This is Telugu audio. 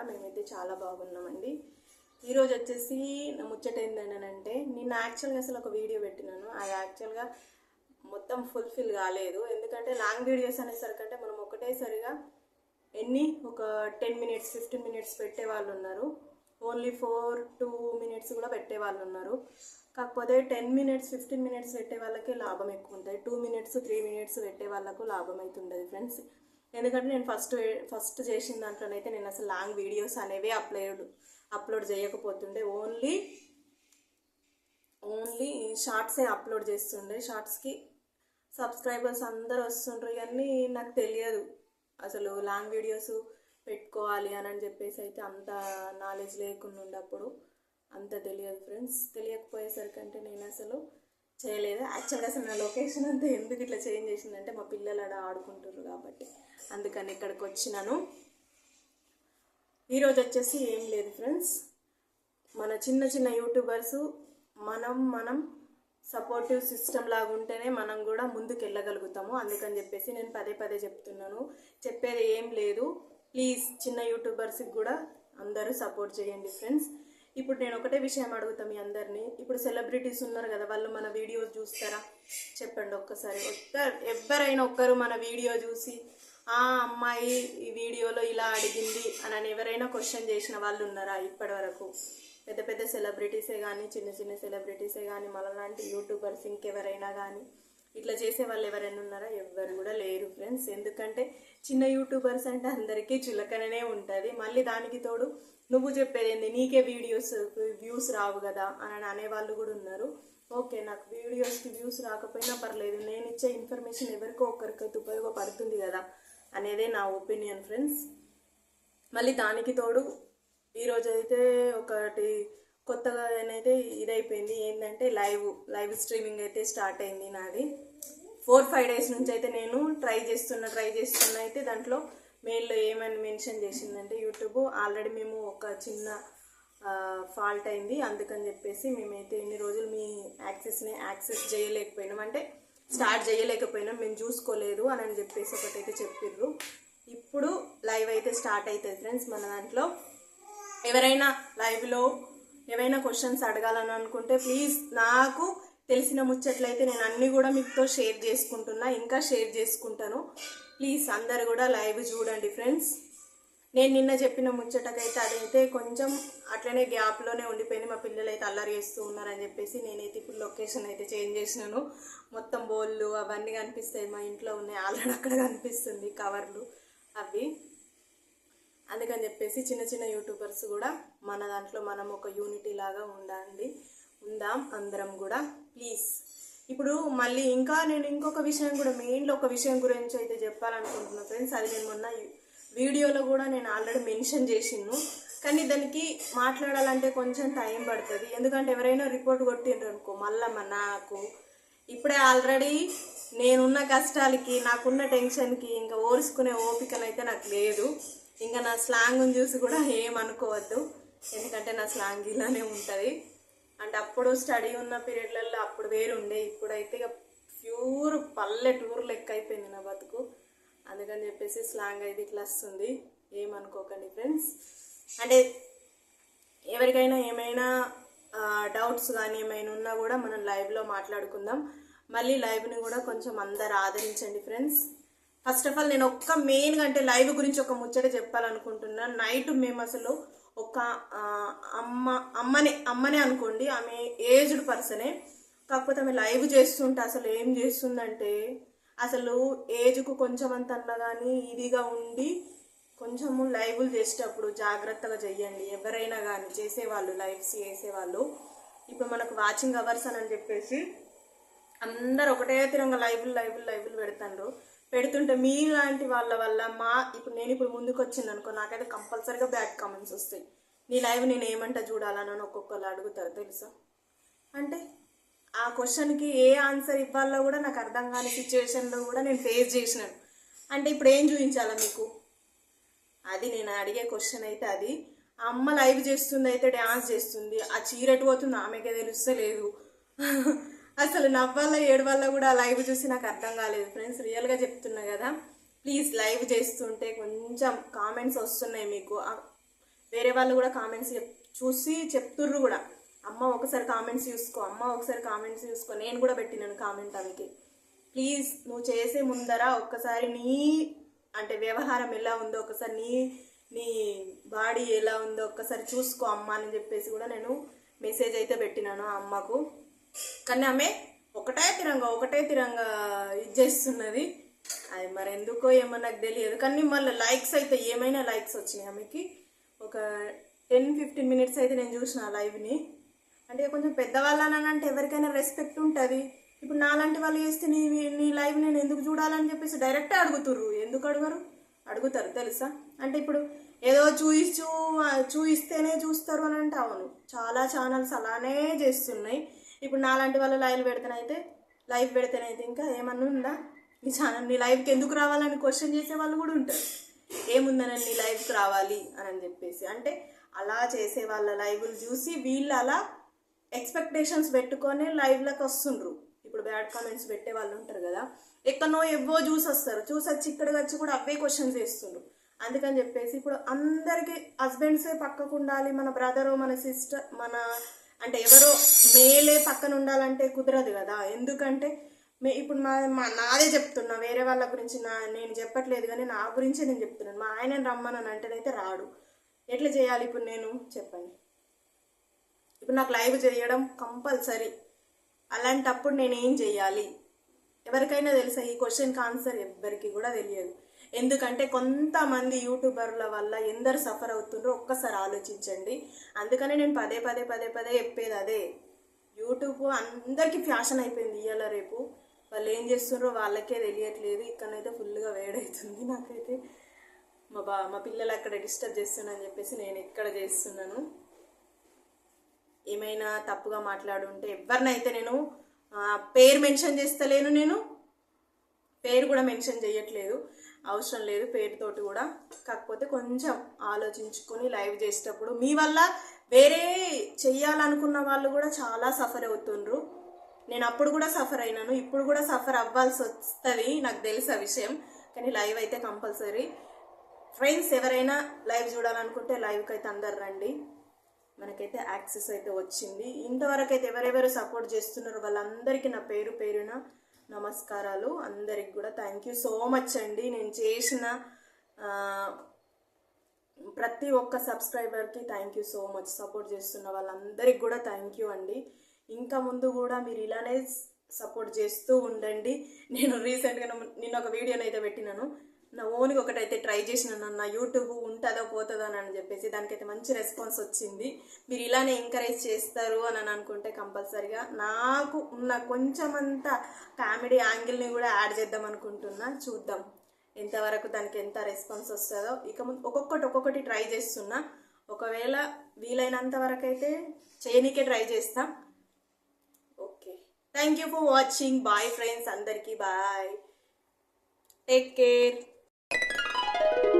బాగున్నారా మేమైతే చాలా బాగున్నామండి. ఈరోజు వచ్చేసి ముచ్చట ఏంటంటే నేను యాక్చువల్గా అసలు ఒక వీడియో పెట్టినాను. అది యాక్చువల్గా మొత్తం ఫుల్ఫిల్ కాలేదు. ఎందుకంటే లాంగ్ వీడియోస్ అనేసరికంటే మనం ఒకటేసరిగా ఎన్ని? ఒక టెన్ మినిట్స్ ఫిఫ్టీన్ మినిట్స్ పెట్టే వాళ్ళు ఉన్నారు. ఓన్లీ ఫోర్ టూ మినిట్స్ కూడా పెట్టే వాళ్ళు ఉన్నారు. కాకపోతే టెన్ మినిట్స్ ఫిఫ్టీన్ మినిట్స్ పెట్టే వాళ్ళకి లాభం ఎక్కువ ఉంటుంది టూ మినిట్స్ త్రీ మినిట్స్ పెట్టే వాళ్ళకు లాభం అవుతుంటుంది ఫ్రెండ్స్ ఎందుకంటే నేను ఫస్ట్ ఫస్ట్ చేసిన దాంట్లోనైతే నేను అసలు లాంగ్ వీడియోస్ అనేవి అప్లోడ్ అప్లోడ్ చేయకపోతుండే. ఓన్లీ ఓన్లీ షార్ట్సే అప్లోడ్ చేస్తుండే. షార్ట్స్కి సబ్స్క్రైబర్స్ అందరు వస్తుండ్రు. ఇవన్నీ నాకు తెలియదు. అసలు లాంగ్ వీడియోస్ పెట్టుకోవాలి అని అని చెప్పేసి అయితే అంత నాలెడ్జ్ లేకుండా ఉండప్పుడు అంత తెలియదు ఫ్రెండ్స్ తెలియకపోయేసరికి అంటే నేను అసలు చేయలేదు. యాక్చువల్గా అసలు నా లొకేషన్ అంతా ఎందుకు ఇట్లా చేంజ్ చేసిందంటే మా పిల్లలు ఆడ ఆడుకుంటారు కాబట్టి. అందుకని ఇక్కడికి వచ్చినాను ఈరోజు వచ్చేసి ఏం లేదు ఫ్రెండ్స్. మన చిన్న చిన్న యూట్యూబర్స్ మనం మనం సపోర్టివ్ సిస్టమ్ లాగా ఉంటేనే మనం కూడా ముందుకు వెళ్ళగలుగుతాము అందుకని చెప్పేసి నేను పదే పదే చెప్తున్నాను. చెప్పేది ఏం లేదు. ప్లీజ్ చిన్న యూట్యూబర్స్కి కూడా అందరూ సపోర్ట్ చేయండి ఫ్రెండ్స్. ఇప్పుడు నేను ఒకటే విషయం అడుగుతా మీ అందరినీ. ఇప్పుడు సెలబ్రిటీస్ ఉన్నారు కదా వాళ్ళు మన వీడియోస్ చూస్తారా? చెప్పండి ఒక్కసారి. ఒక్క ఎవరైనా ఒక్కరు మన వీడియో చూసి ఆ అమ్మాయి ఈ వీడియోలో ఇలా అడిగింది అని అని ఎవరైనా క్వశ్చన్ చేసిన వాళ్ళు ఉన్నారా ఇప్పటి వరకు పెద్ద పెద్ద సెలబ్రిటీసే కానీ చిన్న చిన్న సెలబ్రిటీసే కానీ మనలాంటి యూట్యూబర్స్ ఇంకెవరైనా కానీ ఇట్లా చేసే వాళ్ళు ఎవరైనా ఉన్నారా? ఎవ్వరు కూడా లేరు ఫ్రెండ్స్. ఎందుకంటే చిన్న యూట్యూబర్స్ అంటే అందరికీ చులకననే ఉంటుంది. మళ్ళీ దానికి తోడు నువ్వు చెప్పేది ఏంది? నీకే వీడియోస్ వ్యూస్ రావు కదా అని అనేవాళ్ళు కూడా ఉన్నారు. ఓకే నాకు వీడియోస్కి వ్యూస్ రాకపోయినా పర్లేదు. నేను ఇచ్చే ఇన్ఫర్మేషన్ ఎవరికో ఒకరికైతే ఉపయోగపడుతుంది కదా. అనేదే నా ఒపీనియన్ ఫ్రెండ్స్ మళ్ళీ దానికి తోడు ఈరోజు అయితే ఒకటి కొత్తగా అయితే ఇదైపోయింది ఏంటంటే లైవ్ లైవ్ స్ట్రీమింగ్ అయితే స్టార్ట్ అయింది నాది. ఫోర్ ఫైవ్ డేస్ నుంచి అయితే నేను ట్రై చేస్తున్నా ట్రై చేస్తున్నా అయితే దాంట్లో మెయిల్లో ఏమని మెన్షన్ చేసిందంటే యూట్యూబ్. ఆల్రెడీ మేము ఒక చిన్న ఫాల్ట్ అయింది అందుకని చెప్పేసి మేమైతే ఇన్ని రోజులు మీ యాక్సెస్ని యాక్సెస్ చేయలేకపోయినాం. అంటే స్టార్ట్ చేయలేకపోయినాం మేము చూసుకోలేదు అని అని చెప్పేసి ఒకటైతే చెప్పిర్రు. ఇప్పుడు లైవ్ అయితే స్టార్ట్ అవుతుంది ఫ్రెండ్స్ మన దాంట్లో. ఎవరైనా లైవ్లో ఏవైనా క్వశ్చన్స్ అడగాలని అనుకుంటే ప్లీజ్ నాకు తెలిసిన ముచ్చట్లయితే నేను అన్నీ కూడా మీతో షేర్ చేసుకుంటున్నా ఇంకా షేర్ చేసుకుంటాను. ప్లీజ్ అందరు కూడా లైవ్ చూడండి ఫ్రెండ్స్. నేను నిన్న చెప్పిన ముచ్చటకైతే అదైతే కొంచెం అట్లనే గ్యాప్లోనే ఉండిపోయింది. మా పిల్లలు అయితే అల్లరి చేస్తూ ఉన్నారని చెప్పేసి నేనైతే ఇప్పుడు లొకేషన్ అయితే చేంజ్ చేసినాను. మొత్తం బోళ్ళు అవన్నీ కనిపిస్తాయి మా ఇంట్లో ఉన్నాయి. ఆల్రెడీ అక్కడ కనిపిస్తుంది కవర్లు అవి. అందుకని చెప్పేసి చిన్న చిన్న యూట్యూబర్స్ కూడా మన దాంట్లో మనం ఒక యూనిటీ లాగా ఉండండి. ఉందాం అందరం కూడా. ప్లీజ్. ఇప్పుడు మళ్ళీ ఇంకా నేను ఇంకొక విషయం కూడా మెయిన్లో ఒక విషయం గురించి అయితే చెప్పాలనుకుంటున్నాను ఫ్రెండ్స్. అది నేను మొన్న వీడియోలో కూడా నేను ఆల్రెడీ మెన్షన్ చేసిండు కానీ దానికి మాట్లాడాలంటే కొంచెం టైం పడుతుంది. ఎందుకంటే ఎవరైనా రిపోర్ట్ కొట్టిండ్రు అనుకో మళ్ళీ మా నాకు. ఇప్పుడే ఆల్రెడీ నేనున్న కష్టాలకి నాకున్న టెన్షన్కి ఇంకా ఓర్చుకునే ఓపికనైతే నాకు లేదు. ఇంకా నా స్లాంగ్ని చూసి కూడా ఏమనుకోవద్దు ఎందుకంటే నా స్లాంగ్ ఇలానే ఉంటుంది. అంటే అప్పుడు స్టడీ ఉన్న పీరియడ్లలో అప్పుడు వేరు ఉండే ఇప్పుడైతే ఇక ప్యూర్ పల్లెటూరు లెక్క అయిపోయింది నా బతుకు. అందుకని చెప్పేసి స్లాంగ్ అయితే ఇట్లా వస్తుంది. ఏమనుకోకండి ఫ్రెండ్స్ అంటే ఎవరికైనా ఏమైనా డౌట్స్ కానీ ఏమైనా ఉన్నా కూడా మనం లైవ్లో మాట్లాడుకుందాం. మళ్ళీ లైవ్ని కూడా కొంచెం అందరు ఆదరించండి ఫ్రెండ్స్ ఫస్ట్ ఆఫ్ ఆల్ నేను ఒక్క మెయిన్గా అంటే లైవ్ గురించి ఒక ముచ్చట చెప్పాలనుకుంటున్నా. నైట్ మేము అసలు ఒక అమ్మ అమ్మనే అమ్మనే అనుకోండి. ఆమె ఏజ్డ్ పర్సనే కాకపోతే ఆమె లైవ్ చేస్తుంటే అసలు ఏం చేస్తుందంటే అసలు ఏజ్కు కొంచెం అంత అన్నా కానీ ఇదిగా ఉండి కొంచెము లైవ్లు చేసేటప్పుడు జాగ్రత్తగా చెయ్యండి. ఎవరైనా కానీ చేసేవాళ్ళు లైవ్స్ చేసేవాళ్ళు. ఇప్పుడు మనకు వాచింగ్ అవర్స్ అని చెప్పేసి అందరు ఒకటే తిరంగా లైవ్లు లైవ్లు లైవ్లు పెడతాండ్రు. పెడుతుంటే మీలాంటి వాళ్ళ వల్ల మా ఇప్పుడు నేను ఇప్పుడు ముందుకు వచ్చింది అనుకో నాకైతే కంపల్సరీగా బ్యాడ్ కామెంట్స్ వస్తాయి. నీ లైవ్ నేను ఏమంటా చూడాలని ఒక్కొక్కరు అడుగుతారు తెలుసా? అంటే ఆ క్వశ్చన్కి ఏ ఆన్సర్ ఇవ్వాలో కూడా నాకు అర్థం కాని సిచ్యువేషన్లో కూడా నేను ఫేస్ చేసినాను అంటే ఇప్పుడు ఏం చూపించాలా మీకు? అది నేను అడిగే క్వశ్చన్ అయితే అది. అమ్మ లైవ్ చేస్తుంది అయితే డ్యాన్స్ చేస్తుంది. ఆ చీరటి పోతుంది ఆమెకే తెలుస్తలేదు. అసలు నవ్వాల ఏడవల్ల కూడా లైవ్ చూసి నాకు అర్థం కాలేదు. ఫ్రెండ్స్ రియల్గా చెప్తున్నా కదా. ప్లీజ్ లైవ్ చేస్తుంటే కొంచెం కామెంట్స్ వస్తున్నాయి మీకు. వేరే వాళ్ళు కూడా కామెంట్స్ చూసి చెప్తుర్రు కూడా. అమ్మ ఒకసారి కామెంట్స్ చూసుకో అమ్మ ఒకసారి కామెంట్స్ చూసుకో. నేను కూడా పెట్టినాను కామెంట్ ఆమెకి. ప్లీజ్ నువ్వు చేసే ముందర ఒక్కసారి నీ అంటే వ్యవహారం ఎలా ఉందో ఒకసారి నీ నీ బాడీ ఎలా ఉందో ఒక్కసారి చూసుకో అమ్మ అని చెప్పేసి కూడా నేను మెసేజ్ అయితే పెట్టినాను ఆ అమ్మకు. కానీ ఆమె ఒకటే తిరంగా ఒకటే తిరంగా ఇది చేస్తున్నది. అది మరి ఎందుకో ఏమో నాకు తెలియదు. కానీ మళ్ళీ లైక్స్ అయితే ఏమైనా లైక్స్ వచ్చినాయి ఆమెకి. ఒక టెన్ ఫిఫ్టీన్ మినిట్స్ అయితే నేను చూసిన ఆ లైవ్ని అంటే కొంచెం పెద్దవాళ్ళని అంటే ఎవరికైనా రెస్పెక్ట్ ఉంటుంది. ఇప్పుడు నాలాంటి వాళ్ళు చేస్తే నీ నీ లైవ్ నేను ఎందుకు చూడాలని చెప్పేసి డైరెక్ట్ అడుగుతుర్రు. ఎందుకు అడుగరు? అడుగుతారు తెలుసా? అంటే ఇప్పుడు ఏదో చూయిస్తూ చూయిస్తేనే చూస్తారు అని అంటే అవును. చాలా ఛానల్స్ అలానే చేస్తున్నాయి. ఇప్పుడు నాలాంటి వాళ్ళ లైవ్ పెడితేనైతే లైవ్ పెడితేనైతే ఇంకా ఏమన్నా ఉందా? నీ ఛానల్ నీ లైవ్కి ఎందుకు రావాలని క్వశ్చన్ చేసే వాళ్ళు కూడా ఉంటారు. ఏముందనని నీ లైవ్కి రావాలి అని చెప్పేసి. అంటే అలా చేసే వాళ్ళ లైవ్లు చూసి వీళ్ళు అలా ఎక్స్పెక్టేషన్స్ పెట్టుకొని లైవ్లకు వస్తుండ్రు. ఇప్పుడు బ్యాడ్ కామెంట్స్ పెట్టే వాళ్ళు ఉంటారు కదా. ఎక్కడనో ఎవ్వో చూసి వస్తారు. చూసి వచ్చి ఇక్కడికి వచ్చి కూడా అవే క్వశ్చన్స్ వేస్తుండ్రు అందుకని చెప్పేసి ఇప్పుడు అందరికి హస్బెండ్సే పక్కకు ఉండాలి మన బ్రదరు మన సిస్టర్ మన అంటే ఎవరో మేలే పక్కన ఉండాలంటే కుదరదు కదా. ఎందుకంటే మే ఇప్పుడు మా మా నాదే చెప్తున్నా వేరే వాళ్ళ గురించి నా నేను చెప్పట్లేదు కానీ నా గురించే నేను చెప్తున్నాను. మా ఆయన రమ్మనని అంటేనైతే రాడు. ఎట్లా చేయాలి ఇప్పుడు నేను? చెప్పండి. ఇప్పుడు నాకు లైవ్ చేయడం కంపల్సరీ. అలాంటప్పుడు నేను ఏం చేయాలి ఎవరికైనా తెలుసా ఈ క్వశ్చన్కి ఆన్సర్ ఎవ్వరికి కూడా తెలియదు. ఎందుకంటే కొంతమంది యూట్యూబర్ల వల్ల ఎందరు సఫర్ అవుతుండ్రో ఒక్కసారి ఆలోచించండి. అందుకనే నేను పదే పదే పదే పదే చెప్పేది అదే. యూట్యూబ్ అందరికీ ఫ్యాషన్ అయిపోయింది ఇవాళ రేపు. వాళ్ళు ఏం చేస్తుండ్రో వాళ్ళకే తెలియట్లేదు. ఇక్కడనైతే ఫుల్గా వేడవుతుంది నాకైతే. మా బా మా పిల్లలు అక్కడ డిస్టర్బ్ చేస్తున్నాను అని చెప్పేసి నేను ఇక్కడ చేస్తున్నాను. ఏమైనా తప్పుగా మాట్లాడుంటే ఎవరినైతే నేను పేరు మెన్షన్ చేస్తలేను నేను. పేరు కూడా మెన్షన్ చేయట్లేదు. అవసరం లేదు పేరుతోటి కూడా. కాకపోతే కొంచెం ఆలోచించుకొని లైవ్ చేసేటప్పుడు మీ వల్ల వేరే చెయ్యాలనుకున్న వాళ్ళు కూడా చాలా సఫర్ అవుతుండ్రు. నేను అప్పుడు కూడా సఫర్ అయినాను. ఇప్పుడు కూడా సఫర్ అవ్వాల్సి వస్తుంది నాకు తెలుసు ఆ విషయం. కానీ లైవ్ అయితే కంపల్సరీ. ఫ్రెండ్స్ ఎవరైనా లైవ్ చూడాలనుకుంటే లైవ్కి అయితే అందరు రండి. మనకైతే యాక్సెస్ అయితే వచ్చింది. ఇంతవరకు అయితే ఎవరెవరు సపోర్ట్ చేస్తున్నారో వాళ్ళందరికీ నా పేరు పేరున నమస్కారాలు. అందరికి కూడా థ్యాంక్ యూ సో మచ్ అండి. నేను చేసిన ప్రతి ఒక్క సబ్స్క్రైబర్కి thank you so much support చేస్తున్న వాళ్ళందరికి కూడా థ్యాంక్ యూ అండి. ఇంకా ముందు కూడా మీరు ఇలానే సపోర్ట్ చేస్తూ ఉండండి. నేను రీసెంట్గా నిన్న ఒక వీడియోని అయితే పెట్టినాను. నా ఓన్గా ఒకటైతే ట్రై చేసినాను నా యూట్యూబ్ ఉంటుందో పోతుందో అని చెప్పేసి దానికైతే మంచి రెస్పాన్స్ వచ్చింది. మీరు ఇలానే ఎంకరేజ్ చేస్తారు అని అనుకుంటే కంపల్సరిగా నాకు ఉన్న కొంచెం అంత కామెడీ యాంగిల్ని కూడా యాడ్ చేద్దాం అనుకుంటున్నా. చూద్దాం ఎంతవరకు దానికి ఎంత రెస్పాన్స్ వస్తుందో. ఇక ముందు ఒక్కొక్కటి ఒక్కొక్కటి ట్రై చేస్తున్నా. ఒకవేళ వీలైనంత వరకు అయితే చేయనికే ట్రై చేస్తా. Okay thank you for watching bye friends అందరికీ బాయ్ టేక్ కేర్ Bye.